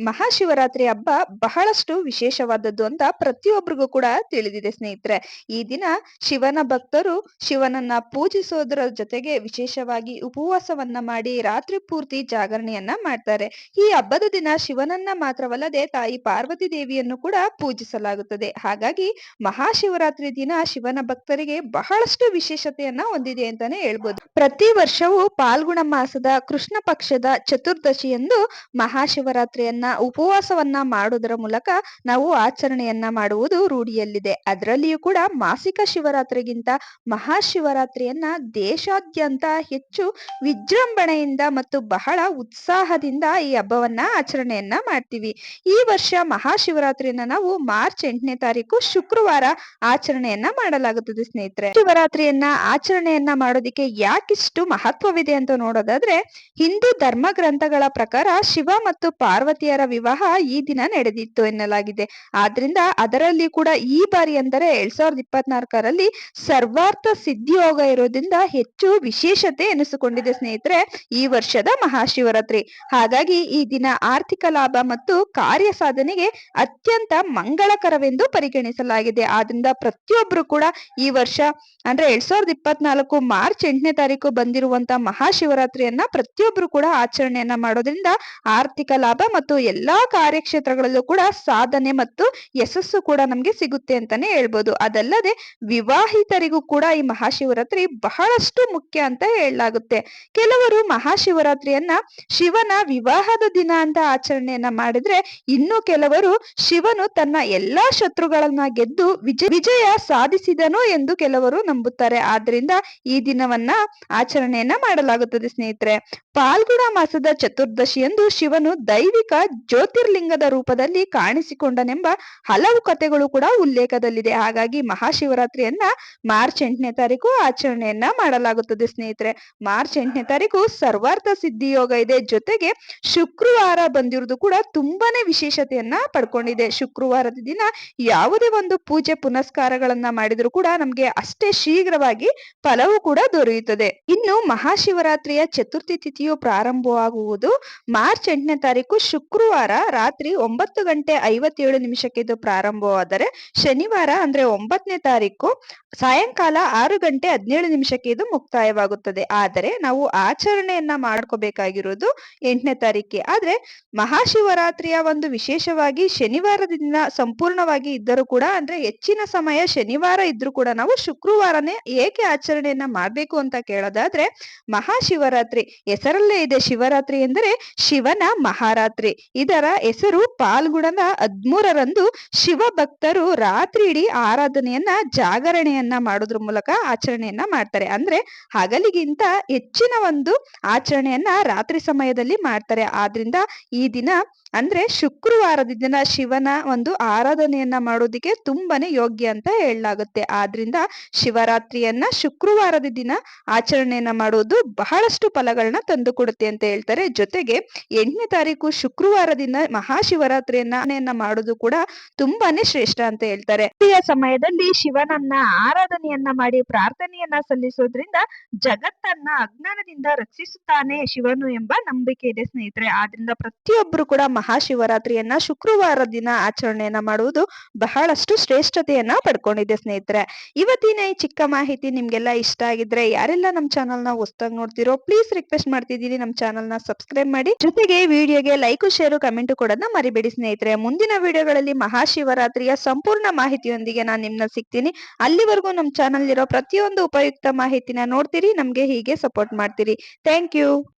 ಮಹಾಶಿವರಾತ್ರಿ ಹಬ್ಬ ಬಹಳಷ್ಟು ವಿಶೇಷವಾದದ್ದು ಅಂತ ಪ್ರತಿಯೊಬ್ಬರಿಗೂ ಕೂಡ ತಿಳಿದಿದೆ ಸ್ನೇಹಿತರೆ. ಈ ದಿನ ಶಿವನ ಭಕ್ತರು ಶಿವನನ್ನ ಪೂಜಿಸೋದ್ರ ಜೊತೆಗೆ ವಿಶೇಷವಾಗಿ ಉಪವಾಸವನ್ನ ಮಾಡಿ ರಾತ್ರಿ ಪೂರ್ತಿ ಜಾಗರಣೆಯನ್ನ ಮಾಡ್ತಾರೆ. ಈ ಹಬ್ಬದ ದಿನ ಶಿವನನ್ನ ಮಾತ್ರವಲ್ಲದೆ ತಾಯಿ ಪಾರ್ವತಿ ದೇವಿಯನ್ನು ಕೂಡ ಪೂಜಿಸಲಾಗುತ್ತದೆ. ಹಾಗಾಗಿ ಮಹಾಶಿವರಾತ್ರಿ ದಿನ ಶಿವನ ಭಕ್ತರಿಗೆ ಬಹಳಷ್ಟು ವಿಶೇಷತೆಯನ್ನ ಹೊಂದಿದೆ ಅಂತಾನೆ ಹೇಳ್ಬೋದು. ಪ್ರತಿ ವರ್ಷವೂ ಪಾಲ್ಗುಣ ಮಾಸದ ಕೃಷ್ಣ ಪಕ್ಷದ ಚತುರ್ದಶಿಯಂದು ಮಹಾಶಿವರಾತ್ರಿಯನ್ನ ಉಪವಾಸವನ್ನ ಮಾಡುವುದರ ಮೂಲಕ ನಾವು ಆಚರಣೆಯನ್ನ ಮಾಡುವುದು ರೂಢಿಯಲ್ಲಿದೆ. ಅದರಲ್ಲಿಯೂ ಕೂಡ ಮಾಸಿಕ ಶಿವರಾತ್ರಿಗಿಂತ ಮಹಾಶಿವರಾತ್ರಿಯನ್ನ ದೇಶಾದ್ಯಂತ ಹೆಚ್ಚು ವಿಜೃಂಭಣೆಯಿಂದ ಮತ್ತು ಬಹಳ ಉತ್ಸಾಹದಿಂದ ಈ ಹಬ್ಬವನ್ನ ಆಚರಣೆಯನ್ನ ಮಾಡ್ತೀವಿ. ಈ ವರ್ಷ ಮಹಾಶಿವರಾತ್ರಿಯನ್ನ ನಾವು ಮಾರ್ಚ್ ಎಂಟನೇ ತಾರೀಕು ಶುಕ್ರವಾರ ಆಚರಣೆಯನ್ನ ಮಾಡಲಾಗುತ್ತದೆ ಸ್ನೇಹಿತರೆ. ಶಿವರಾತ್ರಿಯನ್ನ ಆಚರಣೆಯನ್ನ ಮಾಡೋದಿಕ್ಕೆ ಯಾಕಿಷ್ಟು ಮಹತ್ವವಿದೆ ಅಂತ ನೋಡೋದಾದ್ರೆ, ಹಿಂದೂ ಧರ್ಮ ಗ್ರಂಥಗಳ ಪ್ರಕಾರ ಶಿವ ಮತ್ತು ವಿವಾಹ ಈ ದಿನ ನಡೆದಿತ್ತು ಎನ್ನಲಾಗಿದೆ. ಆದ್ರಿಂದ ಅದರಲ್ಲಿ ಕೂಡ ಈ ಬಾರಿ ಅಂದರೆ ಎರಡ್ ಸಾವಿರದ ಇಪ್ಪತ್ನಾಲ್ಕರಲ್ಲಿ ಸರ್ವಾರ್ಥ ಸಿದ್ಧಿಯೋಗ ಇರೋದ್ರಿಂದ ಹೆಚ್ಚು ವಿಶೇಷತೆ ಎನಿಸಿಕೊಂಡಿದೆ ಸ್ನೇಹಿತರೆ ಈ ವರ್ಷದ ಮಹಾಶಿವರಾತ್ರಿ. ಹಾಗಾಗಿ ಈ ದಿನ ಆರ್ಥಿಕ ಲಾಭ ಮತ್ತು ಕಾರ್ಯ ಸಾಧನೆಗೆ ಅತ್ಯಂತ ಮಂಗಳಕರವೆಂದು ಪರಿಗಣಿಸಲಾಗಿದೆ. ಆದ್ರಿಂದ ಪ್ರತಿಯೊಬ್ರು ಕೂಡ ಈ ವರ್ಷ ಅಂದ್ರೆ ಎರಡ್ ಸಾವಿರದ ಇಪ್ಪತ್ನಾಲ್ಕು ಮಾರ್ಚ್ ಎಂಟನೇ ತಾರೀಕು ಬಂದಿರುವಂತಹ ಮಹಾಶಿವರಾತ್ರಿಯನ್ನ ಪ್ರತಿಯೊಬ್ರು ಕೂಡ ಆಚರಣೆಯನ್ನ ಮಾಡೋದ್ರಿಂದ ಆರ್ಥಿಕ ಲಾಭ ಮತ್ತು ಎಲ್ಲಾ ಕಾರ್ಯಕ್ಷೇತ್ರಗಳಲ್ಲೂ ಕೂಡ ಸಾಧನೆ ಮತ್ತು ಯಶಸ್ಸು ಕೂಡ ನಮ್ಗೆ ಸಿಗುತ್ತೆ ಅಂತಾನೆ ಹೇಳ್ಬೋದು. ಅದಲ್ಲದೆ ವಿವಾಹಿತರಿಗೂ ಕೂಡ ಈ ಮಹಾಶಿವರಾತ್ರಿ ಬಹಳಷ್ಟು ಮುಖ್ಯ ಅಂತ ಹೇಳಲಾಗುತ್ತೆ. ಕೆಲವರು ಮಹಾಶಿವರಾತ್ರಿಯನ್ನ ಶಿವನ ವಿವಾಹದ ದಿನ ಅಂತ ಆಚರಣೆಯನ್ನ ಮಾಡಿದ್ರೆ ಇನ್ನು ಕೆಲವರು ಶಿವನು ತನ್ನ ಎಲ್ಲಾ ಶತ್ರುಗಳನ್ನ ಗೆದ್ದು ವಿಜಯ ವಿಜಯ ಸಾಧಿಸಿದನು ಎಂದು ಕೆಲವರು ನಂಬುತ್ತಾರೆ. ಆದ್ರಿಂದ ಈ ದಿನವನ್ನ ಆಚರಣೆಯನ್ನ ಮಾಡಲಾಗುತ್ತದೆ ಸ್ನೇಹಿತರೆ. ಪಾಲ್ಗುಣ ಮಾಸದ ಚತುರ್ದಶಿಯಂದು ಶಿವನು ದೈವಿಕ ಜ್ಯೋತಿರ್ಲಿಂಗದ ರೂಪದಲ್ಲಿ ಕಾಣಿಸಿಕೊಂಡನೆಂಬ ಹಲವು ಕಥೆಗಳು ಕೂಡ ಉಲ್ಲೇಖದಲ್ಲಿದೆ. ಹಾಗಾಗಿ ಮಹಾಶಿವರಾತ್ರಿಯನ್ನ ಮಾರ್ಚ್ ಎಂಟನೇ ತಾರೀಕು ಆಚರಣೆಯನ್ನ ಮಾಡಲಾಗುತ್ತದೆ ಸ್ನೇಹಿತರೆ. ಮಾರ್ಚ್ ಎಂಟನೇ ತಾರೀಕು ಸರ್ವಾರ್ಥ ಸಿದ್ಧಿ ಯೋಗ ಇದೆ. ಜೊತೆಗೆ ಶುಕ್ರವಾರ ಬಂದಿರುವುದು ಕೂಡ ತುಂಬಾನೇ ವಿಶೇಷತೆಯನ್ನ ಪಡ್ಕೊಂಡಿದೆ. ಶುಕ್ರವಾರದ ದಿನ ಯಾವುದೇ ಒಂದು ಪೂಜೆ ಪುನಸ್ಕಾರಗಳನ್ನ ಮಾಡಿದ್ರು ಕೂಡ ನಮ್ಗೆ ಅಷ್ಟೇ ಶೀಘ್ರವಾಗಿ ಫಲವು ಕೂಡ ದೊರೆಯುತ್ತದೆ. ಇನ್ನು ಮಹಾಶಿವರಾತ್ರಿಯ ಚತುರ್ಥಿ ತಿಥಿಯು ಪ್ರಾರಂಭವಾಗುವುದು ಮಾರ್ಚ್ ಎಂಟನೇ ತಾರೀಕು ಶುಕ್ರವಾರ ರಾತ್ರಿ ಒಂಬತ್ತು ಗಂಟೆ ಐವತ್ತೇಳು ನಿಮಿಷಕ್ಕೆ ಇದು ಪ್ರಾರಂಭವಾದರೆ ಶನಿವಾರ ಅಂದ್ರೆ ಒಂಬತ್ತನೇ ತಾರೀಕು ಸಾಯಂಕಾಲ ಆರು ಗಂಟೆ ಹದಿನೇಳು ನಿಮಿಷಕ್ಕೆ ಇದು ಮುಕ್ತಾಯವಾಗುತ್ತದೆ. ಆದರೆ ನಾವು ಆಚರಣೆಯನ್ನ ಮಾಡ್ಕೋಬೇಕಾಗಿರೋದು ಎಂಟನೇ ತಾರೀಕೆ. ಆದ್ರೆ ಮಹಾಶಿವರಾತ್ರಿಯ ಒಂದು ವಿಶೇಷವಾಗಿ ಶನಿವಾರದ ದಿನ ಸಂಪೂರ್ಣವಾಗಿ ಇದ್ದರೂ ಕೂಡ ಅಂದ್ರೆ ಹೆಚ್ಚಿನ ಸಮಯ ಶನಿವಾರ ಇದ್ರೂ ಕೂಡ ನಾವು ಶುಕ್ರವಾರನೇ ಏಕೆ ಆಚರಣೆಯನ್ನ ಮಾಡ್ಬೇಕು ಅಂತ ಕೇಳೋದಾದ್ರೆ ಮಹಾಶಿವರಾತ್ರಿ ಹೆಸರಲ್ಲೇ ಇದೆ ಶಿವರಾತ್ರಿ ಎಂದರೆ ಶಿವನ ಮಹಾರಾತ್ರಿ. ಇದರ ಹೆಸರು ಪಾಲ್ಗುಣದ ಹದ್ಮೂರರಂದು ಶಿವ ಭಕ್ತರು ರಾತ್ರಿ ಇಡೀ ಆರಾಧನೆಯನ್ನ, ಜಾಗರಣೆಯನ್ನ ಮಾಡೋದ್ರ ಮೂಲಕ ಆಚರಣೆಯನ್ನ ಮಾಡ್ತಾರೆ. ಅಂದ್ರೆ ಹಗಲಿಗಿಂತ ಹೆಚ್ಚಿನ ಒಂದು ಆಚರಣೆಯನ್ನ ರಾತ್ರಿ ಸಮಯದಲ್ಲಿ ಮಾಡ್ತಾರೆ. ಆದ್ರಿಂದ ಈ ದಿನ ಅಂದ್ರೆ ಶುಕ್ರವಾರದ ದಿನ ಶಿವನ ಒಂದು ಆರಾಧನೆಯನ್ನ ಮಾಡೋದಿಕ್ಕೆ ತುಂಬಾನೇ ಯೋಗ್ಯ ಅಂತ ಹೇಳಲಾಗುತ್ತೆ. ಆದ್ರಿಂದ ಶಿವರಾತ್ರಿಯನ್ನ, ಶುಕ್ರವಾರದ ದಿನ ಆಚರಣೆಯನ್ನ ಮಾಡೋದು ಬಹಳಷ್ಟು ಫಲಗಳನ್ನ ತಂದು ಕೊಡುತ್ತೆ ಅಂತ ಹೇಳ್ತಾರೆ. ಜೊತೆಗೆ ಎಂಟನೇ ತಾರೀಕು ಶುಕ್ರವಾರ ದಿನ ಮಹಾಶಿವರಾತ್ರಿಯನ್ನ ಮಾಡೋದು ಕೂಡ ತುಂಬಾನೇ ಶ್ರೇಷ್ಠ ಅಂತ ಹೇಳ್ತಾರೆ. ಸಮಯದಲ್ಲಿ ಶಿವನನ್ನ ಆರಾಧನೆಯನ್ನ ಮಾಡಿ ಪ್ರಾರ್ಥನೆಯನ್ನ ಸಲ್ಲಿಸೋದ್ರಿಂದ ಜಗತ್ತನ್ನ ಅಜ್ಞಾನದಿಂದ ರಕ್ಷಿಸುತ್ತಾನೆ ಶಿವನು ಎಂಬ ನಂಬಿಕೆ ಇದೆ ಸ್ನೇಹಿತರೆ. ಆದ್ರಿಂದ ಪ್ರತಿಯೊಬ್ಬರು ಕೂಡ ಮಹಾಶಿವರಾತ್ರಿಯನ್ನ ಶುಕ್ರವಾರ ದಿನ ಆಚರಣೆಯನ್ನ ಮಾಡುವುದು ಬಹಳಷ್ಟು ಶ್ರೇಷ್ಠತೆಯನ್ನ ಪಡ್ಕೊಂಡಿದೆ ಸ್ನೇಹಿತರೆ. ಇವತ್ತಿನ ಈ ಚಿಕ್ಕ ಮಾಹಿತಿ ನಿಮ್ಗೆಲ್ಲ ಇಷ್ಟ ಆಗಿದ್ರೆ ಯಾರೆಲ್ಲ ನಮ್ಮ ಚಾನಲ್ನ ಹೊಸದಾಗಿ ನೋಡ್ತಿರೋ, ಪ್ಲೀಸ್ ರಿಕ್ವೆಸ್ಟ್ ಮಾಡ್ತಿದ್ದೀನಿ ನಮ್ಮ ಚಾನಲ್ನ ಸಬ್ಸ್ಕ್ರೈಬ್ ಮಾಡಿ. ಜೊತೆಗೆ ವಿಡಿಯೋಗೆ ಲೈಕ್, ಶೇರ್ ಕಮೆಂಟ್ ಕೊಡೋದನ್ನ ಮರಿಬೇಡಿ ಸ್ನೇಹಿತರೆ. ಮುಂದಿನ ವಿಡಿಯೋಗಳಲ್ಲಿ ಮಹಾಶಿವರಾತ್ರಿಯ ಸಂಪೂರ್ಣ ಮಾಹಿತಿಯೊಂದಿಗೆ ನಾನು ನಿಮ್ನ ಸಿಗ್ತೀನಿ. ಅಲ್ಲಿವರೆಗೂ ನಮ್ಮ ಚಾನಲ್ ಇರೋ ಪ್ರತಿಯೊಂದು ಉಪಯುಕ್ತ ಮಾಹಿತಿನ ನೋಡ್ತೀರಿ, ನಮ್ಗೆ ಹೀಗೆ ಸಪೋರ್ಟ್ ಮಾಡ್ತೀರಿ. Thank you